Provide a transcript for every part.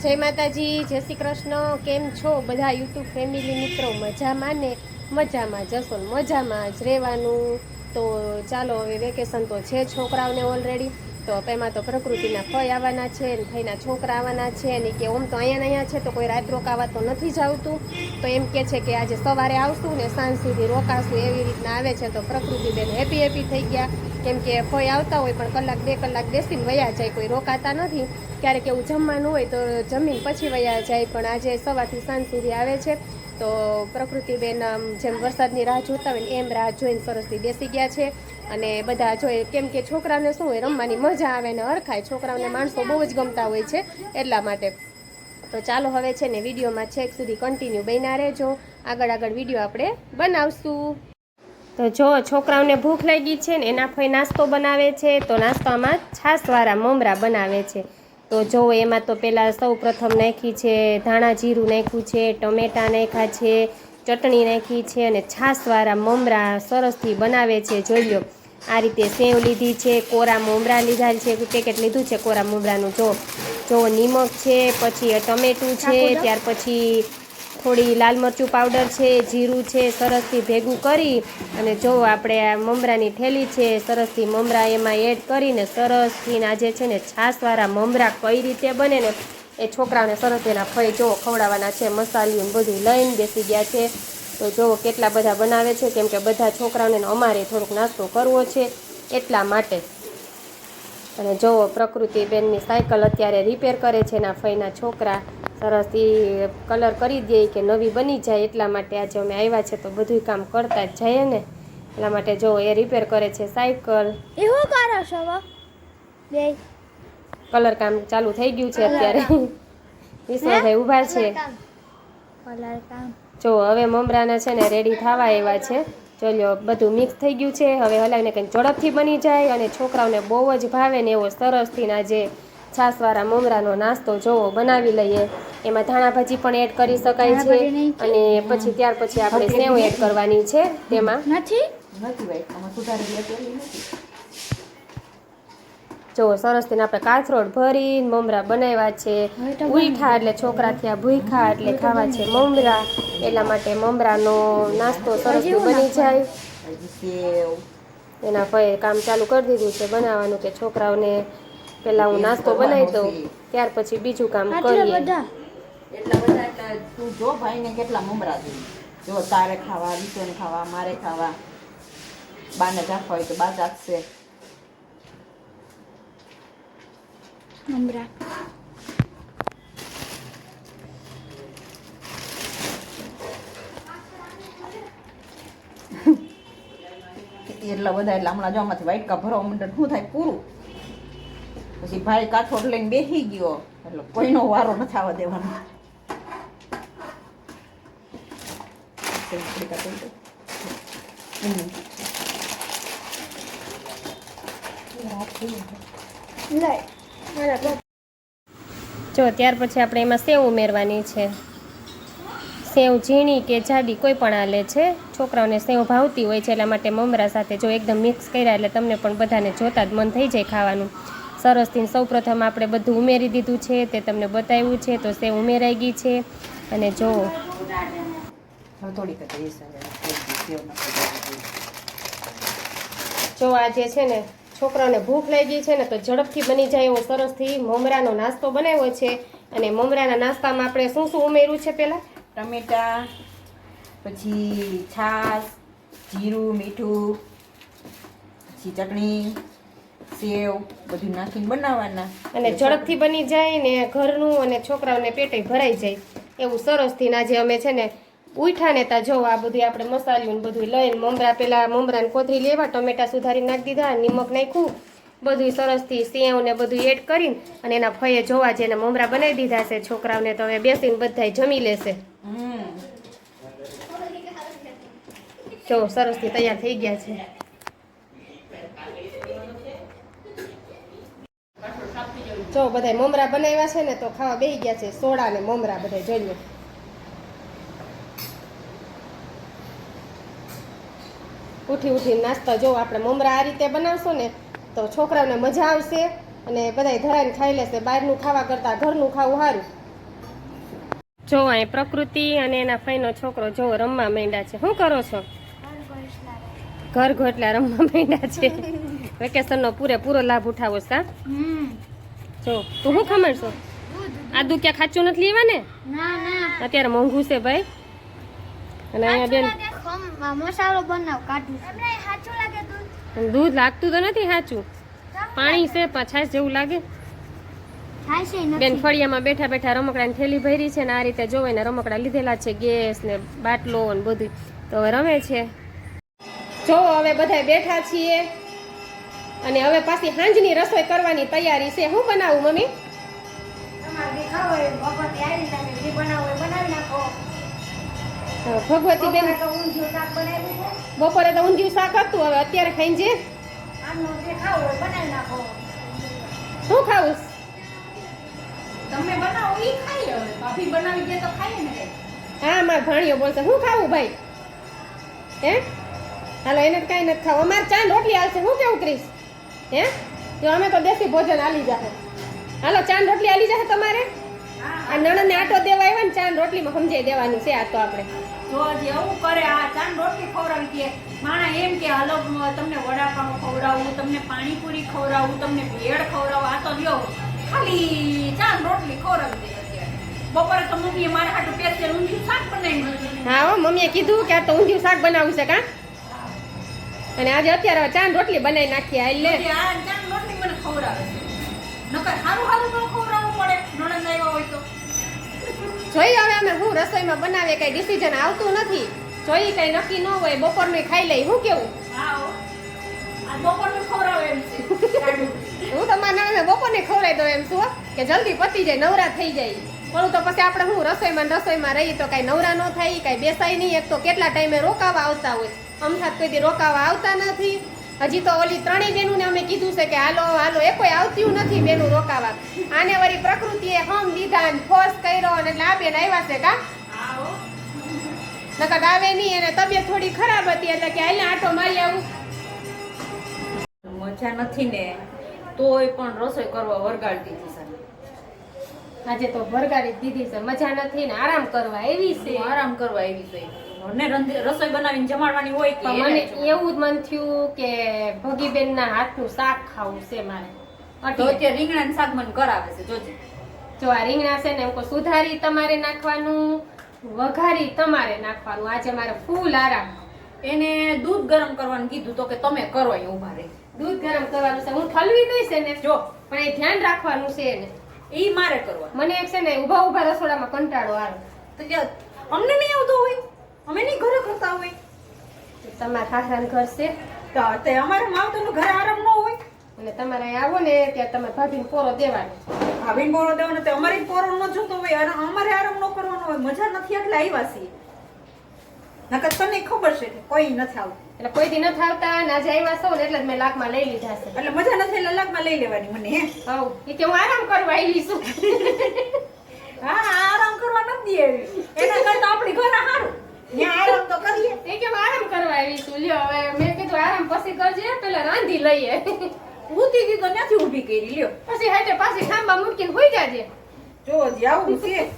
જય માતાજી, જય શ્રી કૃષ્ણ. કેમ છો? બધા યુટ્યુબ ફેમિલી મિત્રો, મજામાં ને? મજામાં, જશો મજામાં જ રહેવાનું. તો ચાલો, હવે વેકેશન તો છે છોકરાઓને ઓલરેડી તો એમાં તો પ્રકૃતિના ફય આવવાના છે ને ભાઈના છોકરા આવવાના છે ને કે ઓમ તો અહીંયા અહીંયા છે, તો કોઈ રાત રોકાવા તો નથી જ આવતું તો એમ કે છે કે આજે સવારે આવશું ને સાંજ સુધી રોકાશું, એવી રીતના આવે છે. તો પ્રકૃતિ બેન હેપી હેપી થઈ ગયા. કેમ કે ફય આવતા હોય પણ કલાક બે કલાક બેસીને વયા જાય, કોઈ રોકાતા નથી. ક્યારેક એવું જમવાનું હોય તો જમીન પછી વયા જાય, પણ આજે સવારથી સાંજ સુધી આવે છે. તો પ્રકૃતિબેન જેમ વરસાદની રાહ જોતા હોય એમ રાહ જોઈને સરસથી બેસી ગયા છે. અને બધા જોઈએ કેમ કે છોકરાઓને શું હોય, રમવાની મજા આવે ને હરખાય. છોકરાઓને માણસો બહુ જ ગમતા હોય છે એટલા માટે. તો ચાલો હવે છે ને વિડીયોમાં છેક સુધી કન્ટિન્યુ બન્યા રહેજો. આગળ આગળ વીડિયો આપણે બનાવશું. તો જો છોકરાઓને ભૂખ લાગી છે ને એના ફઈ નાસ્તો બનાવે છે, તો નાસ્તામાં છાશવાળા મમરા બનાવે છે. તો જો એમાં તો પહેલાં સૌ પ્રથમ નાખી છે ધાણા જીરું નાખ્યું છે ટમેટાં નાખ્યા છે ચટણી નાખી છે અને છાશવાળા મમરા સરસથી બનાવે છે. જોઈ લો આ રીતે સેવ લીધી છે કોરા મમરા લીધા છે પેકેટ લીધું છે કોરા મમરાનું. જો જો નિમક છે પછી ટમેટું છે ત્યાર પછી થોડી લાલ મરચું પાવડર છે, જીરું છે, સરસથી ભેગું કરી અને જો આપણે આ મમરાની થેલી છે, સરસથી મમરા એમાં એડ કરીને સરસથી આજે છે ને છાશવાળા મમરા કઈ રીતે બને ને એ છોકરાઓને સરસ એના ફઈ જો ખવડાવવાના છે મસાલિયું બધું લઈને બેસી ગયા છે. તો જો કેટલા બધા બનાવે છે, કેમ કે બધા છોકરાઓને અમારે થોડુંક નાસ્તો કરવો છે એટલા માટે. અને જો પ્રકૃતિબેનની સાયકલ અત્યારે રિપેર કરે છે એના ફઈના છોકરા સરસથી કલર કરી દે કે નવી બની જાય એટલા માટે આજે અમે આવ્યા છે તો બધું કામ કરતા જ જઈએ ને. એટલા માટે જો એ રિપેર કરે છે સાયકલ એવું કરો છો બે. કલર કામ ચાલુ થઈ ગયું છે અત્યારે. વિશ્વભાઈ ઊભા છે. કલર કામ. જો હવે મમરાના છે ને રેડી થવા આવ્યા છે. ચલો બધું મિક્સ થઈ ગયું છે. હવે હલાવીને કંઈક ઝડપથી બની જાય અને છોકરાઓને બહુ જ ભાવે ને એવો સરસથી ના જે છાશવાળા મમરાનો નાસ્તો જોવો બનાવી લઈએ. એમાં ધાણા ભાજી પણ એડ કરી શકાય છે? અને પછી ત્યાર પછી આપણે સેવ એડ કરવાની છે તેમાં. નથી? જો સરસ આમાં સુધારી લેતી નથી. જો સરસથી આપણે કાથરોડ ભરી મમરા બનાવ્યા છે. ઉઈઠા એટલે છોકરા થયા ભૂખા એટલે ખાવા છે મમરા. એટલા માટે મમરાનો નાસ્તો સરસ બની જાય. એના ભાઈ કામ ચાલુ કરી દીધું છે બનાવવાનું કે છોકરાઓને પહેલા હું નાસ્તો બનાવી દઉં ત્યાર પછી બીજું કામ કરીએ. એટલા બધા તું જો ભાઈને કેટલા મમરા જોઈએ જો તારે ખાવા વિશોને ખાવા મારે ખાવા. બાને ચાખવા હોય તો બા ચાખશે મમરા. એટલા બધા એટલે હમણાં જો આમાંથી વાઇટકા ભરવા મંડળ શું થાય પૂરું? પછી ભાઈ કાથોડ લઈને બેસી ગયો. એટલે કોઈનો વારો નથી આવવા દેવાનો. જો, ત્યાર પછી આપણે એમાં સેવ ઉમેરવાની છે. સેવ ઝીણી કે જાડી કોઈ પણ આલે છે. છોકરાઓને સેવ ભાવતી હોય છે, એટલા માટે મમરા સાથે જો એકદમ મિક્સ કર્યા એટલે તમને પણ બધાને જોતા જ મન થઈ જાય ખાવાનું. સરસથી સૌ પ્રથમ આપણે બધું ઉમેરી દીધું છે, તે તમને બતાવ્યું છે, તો સેવ ઉમેરાઈ ગઈ છે. અને જો, હવે થોડીક જ એ સેવ નાખી દેવાની. જો આ જે છે ને છોકરાઓને ભૂખ લાગી છે ને, તો ઝડપથી બની જાય એવો સરસથી મમરાનો નાસ્તો બનાવ્યો છે. અને મમરાના નાસ્તામાં આપણે શું શું ઉમેર્યું છે પહેલાં? ટમેટા, પછી છાશ, જીરું, મીઠું, પછી ચટણી સેવ બધું નાખીને બનાવવાના. અને ઝડપથી બની જાય ને ઘરનું અને છોકરાઓને પેટે ભરાઈ જાય. એવું સરસથી ના જે અમે છે ને ઉઠા ને તા જો આ બધું આપણે મસાલ્યું ને બધું લઈને મમરા પેલા મમરાને કોથરી લેવા ટમેટા સુધારી નાખી દીધા નિમક નાખ્યું. બધું સરસથી સેવ ને બધું એડ કરીને અને એના ફઈએ જોવા જેને મમરા બનાવી દીધા છે. છોકરાઓને તો હવે બેસીને બધાય જમી લેશે. જો સરસથી તૈયાર થઈ ગયા છે. જો બધાય મમરા બનાવ્યા છે ને તો ખાવા બેસી ગયા છે. સોડા ને મમરા બધા જોઈ લો. ઉઠી ઉઠીને નાસ્તા જો આપણે મમરા આ રીતે બનાવશો ને તો છોકરાઓને મજા આવશે અને બધાય ધરાઈને ખાઈ લેશે. બહારનું ખાવા કરતાં ઘરનું ખાવું સારું. જો અહીં પ્રકૃતિ અને એના ફઈનો છોકરો જો રમવા માંડ્યા છે. શું કરો છો? ઘર ઘોટલા રમવા માંડ્યા છે. વેકેશનનો પૂરેપૂરો લાભ ઉઠાવો સા જો તું શું ખમણશો આદુ ક્યાં ખાચું નથી લેવા ને ના. ના અત્યારે મોંઘું છે ભાઈ. અને અહીંયા બેન મસાલો બનાવ કાઢું તમને સાચું લાગે તું દૂધ લાગતું તો નથી સાચું પાણી છે છાશ જેવું લાગે. બેન ફળિયામાં બેઠા બેઠા રમકડાની થેલી ભરી છે ને આ રીતે જોવે ને રમકડા લીધેલા છે ગેસ ને બાટલો ને બધું તો હવે રમે છે. જો હવે બધા બેઠા છીએ. અને હવે પાછી સાંજની રસોઈ કરવાની તૈયારી છે. શું બનાવું મમ્મી? ભગવતી બેન. બપોરે તો ઊંધિયું શાક હતું. હવે અત્યારે ખાઈ જે? શું ખાવું તમે બનાવો ઈ ખાઈએ હવે ભાભી બનાવી દે તો ખાઈએ ને. હા માર ભાણીઓ બોલશે. શું ખાવું ભાઈ? હે? હાલો એને કાંઈ નથી ખાવું. અમારે ચા રોટલી આવશે હું કેવું ક્રિસ? હે? જો અમે તો દેશી ભોજન આલી જાહે. હાલો ચાંદ રોટલી આલી જાહે તમારે? આ નણંદને આટો દેવા આવ્યા ને ચાંદ રોટલી રોટલીમાં સમજાઈ દેવાનું છે આ તો આપણે. જો હજી એવું કરે આ ચાંદ રોટલી ખવડાવી દે. માણા એમ કે હાલો તમને વડાપાઉં ખવડાવું તમને પાણીપુરી ખવડાવું તમને ભેળ ખવડાવું. આ તો લ્યો ખાલી ચાંદ રોટલી ખવડાવી દે બપોરે તો મમ્મીએ મારા હાટું સ્પેશિયલ ઊંધિયું શાક બનાવી હા મમ્મીએ કીધું કે આ તો ઊંધિયું શાક બનાવું છે કાં? અને આજે અત્યારે ચાંદ રોટલી બનાવી નાખીએ હાલ લે. એટલે આ ચાંદ રોટલી મને ખવડાવે નકર સારું સારું ન ખવડાવવું પડે નણંદ આવ્યા હોય તો. જોઈએ હવે અમે હું રસોઈમાં બનાવીએ કઈ ડિસિઝન આવતું નથી. જોઈ કઈ નક્કી ન હોય બપોરનું ખાઈ લઈ હું કેવું? હા તમારા નણંદને બપોરને ખવડાવી દઉં એમ છું કે જલ્દી પતી જાય નવરા થઈ જાય. પણ તો પછી આપણે હું રસોઈમાં રસોઈમાં રહી તો કાંઈ નવરા ન થાય કાંઈ બેસાય નહીં એક તો કેટલા ટાઈમે રોકાવા આવતા હોય. અમથાત કોઈ દી રોકાવા આવતા નથી. હજી તો ઓલી ત્રણેય બેનુને અમે કીધું છે કે હાલો હાલો એ કોઈ આવતું નથી બેનું રોકાવા. આને વળી પ્રકૃતિએ હમ દીધા ને ફોર્સ કર્યો અને એટલે આ બેન આવ્યા છે કા. નકર આવે નહીં એને તબિયત થોડી ખરાબ હતી એટલે કે હાલે આટો મારી આવું. મજા નથી ને તોય પણ રસોઈ કરવા વરગાડતી હતી આજે તો વરગાડી જ દીધી છે. મજા નથી ને આરામ કરવા એવી છે. આરામ કરવા એવી છે. ને રસોઈ બનાવીને જમાડવાની હોય કે મને એવું જ મન થયું કે ભગીબેનના હાથનું શાક ખાવું છે મારે. તો અટલે. રીંગણા ને શાક મને કરાવે છે જોજે. જો આ રીંગણા છે ને એમ કો સુધારી તમારે નાખવાનું વઘારી તમારે નાખવાનું. આજે મારે ફૂલ આરામ. એને દૂધ ગરમ કરવાનું કીધું તો કે તમે કરો એ ઊભા રહી. દૂધ ગરમ કરવાનું છે. હું ઠલવી દઈશ એને જો પણ એ ધ્યાન રાખવાનું છે એને. એ મારે કરવા મને એક છે ને ઊભા ઊભા રસોડામાં કંટાળો આવે. તો અમને નહીં આવતો હોય? અમે નહીં ઘરે કરતા હોય. તમારા સાસરાનું ઘર છે? તો તે અમારે માવતરનું ઘરે આરામ ન હોય. અને તમારે અહીં આવો ને ત્યાં તમારે ભાભીને પોરો દેવાનો. ભાભીને પોરો દેવાનો તો અમારે પોરો ન જોતો હોય અને અમારે આરામ ન કરવાનો હોય. મજા નથી એટલે આવ્યા છીએ. નકર તને ખબર છે કે કોઈ નથી આવતું. એટલે કોઈ દી નથી આવતા ને આજે આવ્યા છો ને એટલે જ મેં લાખમાં લઈ લીધા છે. એટલે મજા નથી એટલે લગમાં લઈ લેવાની મને હે? હવ એ કે હું આરામ કરવા આવી છું. હા આરામ કરવા નથી આવી એના કરતા આપણી ઘરે સારું ત્યાં આરામ તો કરીએ. એ કે આરામ કરવા આવી છું. લ્યો હવે મેં કીધું આરામ પછી કરજે પેલા રાંધી લઈએ. ઊતી દી તો નથી ઊભી કરી લ્યો. પછી હાટે પાછી ખાંબા મૂકીને હોઈ જાજે. જો હજી આવું છે.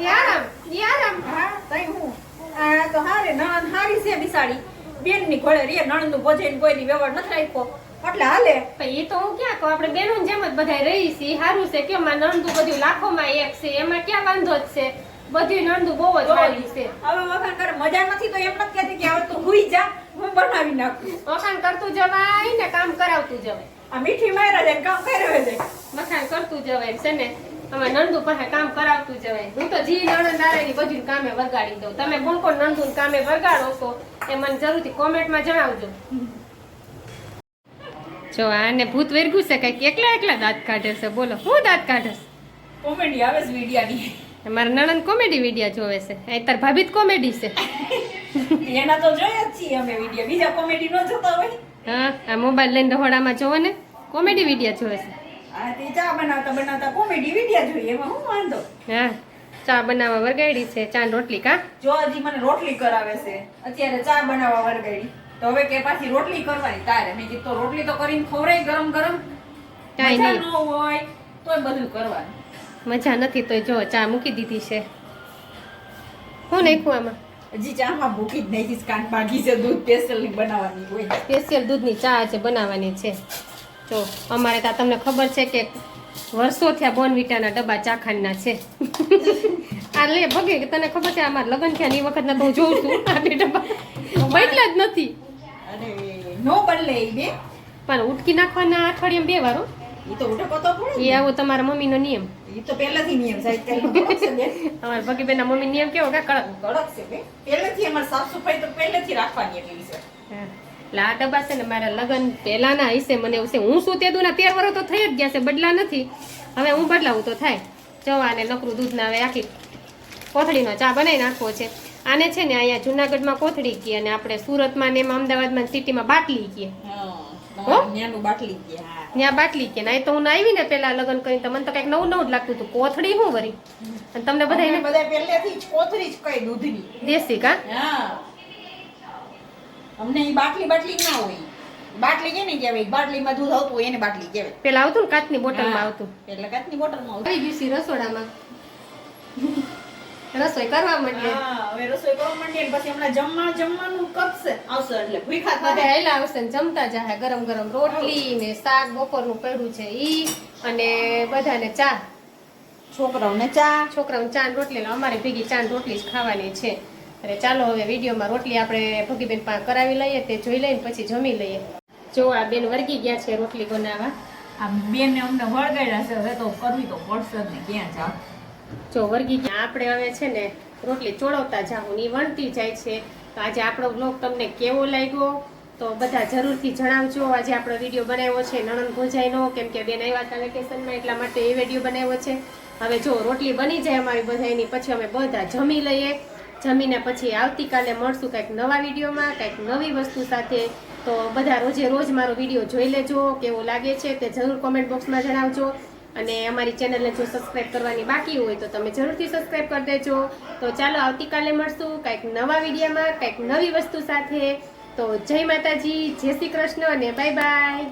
એ આરામ એ આરામ. હા તઈ હું. આ તો હારે નણંદ હારી છે બિસાડી. બેનની ઘોડે રે નણંદનું ભોજન કોઈ ની વ્યવહાર નથી રાખ્યો. એટલે હાલે. એ તો હું ક્યાં કહું? આપણે બેનું જેમ જ બધા રહી છીએ. સારું છે. કે માં નણંદુ બધું લાખોમાં એક છે. એમાં ક્યાં વાંધો જ છે? બધી નણંદુ બહુ જ સારી છે. હવે વખાણ કરે. મજા નથી તો એમ નથી કહેતી કે હવે તું હુઈ જા હું બનાવી નાખું. વખાણ કરતું જવાય ને કામ કરાવતું જવાય. આ મીઠી મારા જાય કામ કર્યો જાય. વખાણ કરતું જવાય છે ને. તમે નંદુ પાસે કામ કરાવતું જવાય. હું તો જી નણંદ આવે બધું કામે વગાડી દઉં. તમે કોણ કોણ નંદુ કામે વગાડો છો એ મને જરૂરથી કોમેન્ટમાં જણાવજો. જો આને ભૂત વેરગું છે કંઈક એકલા એકલા દાંત કાઢે છે. બોલો હું દાંત કાઢે કોમેડી આવે છે વિડિયાની. મારા નણંદ કોમેડી વીડિયો જોવે છે. અત્યારે ભાભી કોમેડી છે. એના તો જોયા જ છીએ અમે વિડિયો બીજા કોમેડી નો જોતા હોય. હા આ મોબાઈલ લઈને રહોડામાં જોવે ને. કોમેડી વીડિયો જોવે છે. તે ચા બનાવતા બનાવતા કોમેડી વિડિયા જોઈએ. એમાં હું વાંધો? હા ચા બનાવવા વરગાડી છે. ચા રોટલી કા? જો હજી મને રોટલી કરાવે છે. અત્યારે ચા બનાવવા વરગાડી તો હવે કે પાછી રોટલી કરવાની તારે. મેં કીધું રોટલી તો કરીને ખવડાય ગરમ ગરમ. કાંઈ નહીં. હોય તોય બધું કરવાનું. મજા નથી તોય જો ચા મૂકી દીધી છે. હું નાખું આમાં? હજી ચામાં ભૂખી જ નાખીશ કાન બાકી છે દૂધ સ્પેશિયલી બનાવવાની હોય. સ્પેશિયલ દૂધની ચા છે બનાવવાની છે. જો અમારે ત્યાં તમને ખબર છે કે વર્ષો થયા બોનવીટાના ડબ્બા ચાખાના છે. આ લે ભગે કે તને ખબર છે અમારા લગ્ન થયા ની વખત તો જોઉં છું. આ બે ડબ્બા બદલા જ નથી. અરે નો બદલે બે. પણ ઉટકી નાખવાના અઠવાડિયામાં બે વાર. ઈ તો ઉઠકો તો પડે એ આવો તમારા મમ્મીનો નિયમ. ઈ તો પહેલાથી નિયમ સાહેબ કડક છે બેન. અમારા ભગીબેનના મમ્મી નિયમ કેવો કે કડક? કડક છે બેન. પહેલેથી અમારે સાફ સફાઈ તો પહેલેથી રાખવાની એટલી છે એટલે આ ડબ્બા છે ને મારા લગ્ન પહેલાના હશે મને એવું છે. હું શું તે દુના તેર વર્ષ તો થઈ જ ગયા છે બદલા નથી. હવે હું બદલાવું તો થાય. જવા ને નકરું દૂધ ના હવે આખી કોથળીનો ચા બનાવી નાખવો છે. આને છે ને અહીંયા જુનાગઢમાં કોથળી કીએ અને આપણે સુરતમાં ને એમાં અમદાવાદમાં સિટીમાં બાટલી કીએ હા? હો? હા ત્યાં બાટલી કે ના તો હું આવી ને પેલા લગ્ન કરીને મને તો કંઈક નવું નવું જ લાગતું હતું. કોથળી શું વરી? અને તમને બધા બધા પહેલેથી જ કોથળી જ કઈ દૂધની. દેશી કા? અમને એ બાટલી બાટલી ના હોય. બાટલી કેને કહેવાય? બાટલીમાં દૂધ આવતું હોય એને બાટલી કહેવાય. પેલા આવતું ને કાચની બોટલમાં હા. આવતું. એટલે કાચની બોટલમાં આવતું. આવી ગયું રસોડામાં. રસોઈ કરવા માંડીએ. હા હવે રસોઈ કરવા માંડીએ પછી હમણાં જમવા જમવાનું કપશે. આવશે એટલે ભૂખા બધા થાય. હેલા આવશે ને જમતા જાય ગરમ ગરમ રોટલી ને શાક બપોરનું પડ્યું છે ઈ અને બધાને ચા. છોકરાઓને ચા. છોકરાઓને ચા ને રોટલી અમારે ભેગી ચા ને રોટલી જ ખાવાની છે. અરે ચાલો હવે વિડીયોમાં રોટલી આપણે ભગીબેન પાસે કરાવી લઈએ તે જોઈ લઈને પછી જમી લઈએ. જો આ બેન વર્ગી ગયા છે રોટલી બનાવવા. આ બેન અમને વળગાડ્યા છે. હવે તો કરવી તો પડશે જ ને. ક્યાં જાવ? જો વર્ગી આપણે હવે છે ને રોટલી ચોળવતા જાઉં ની વણતી જાય છે. તો આજે આપણો બ્લોગ તમને કેવો લાગ્યો? તો બધા જરૂરથી જણાવજો. આજે આપણો વીડિયો બનાવ્યો છે નણંદ ભોજાઈનો. કેમ કે બેન આવ્યા હતા વેકેશનમાં એટલા માટે એ વીડિયો બનાવ્યો છે. હવે જો રોટલી બની જાય અમારી બધાની પછી અમે બધા જમી લઈએ. જમીને પછી આવતીકાલે મળશું કંઈક નવા વિડીયોમાં, કંઈક નવી વસ્તુ સાથે. તો બધા રોજે રોજ મારો વીડિયો જોઈ લેજો. કેવો લાગે છે તે જરૂર કોમેન્ટ બોક્સમાં જણાવજો. અને અમારી ચેનલને જો સબસ્ક્રાઇબ કરવાની બાકી હોય તો તમે જરૂરથી સબસ્ક્રાઇબ કરી દેજો. તો ચાલો આવતીકાલે મળશું કંઈક નવા વિડીયોમાં, કંઈક નવી વસ્તુ સાથે. તો જય માતાજી, જય શ્રી કૃષ્ણ અને બાય બાય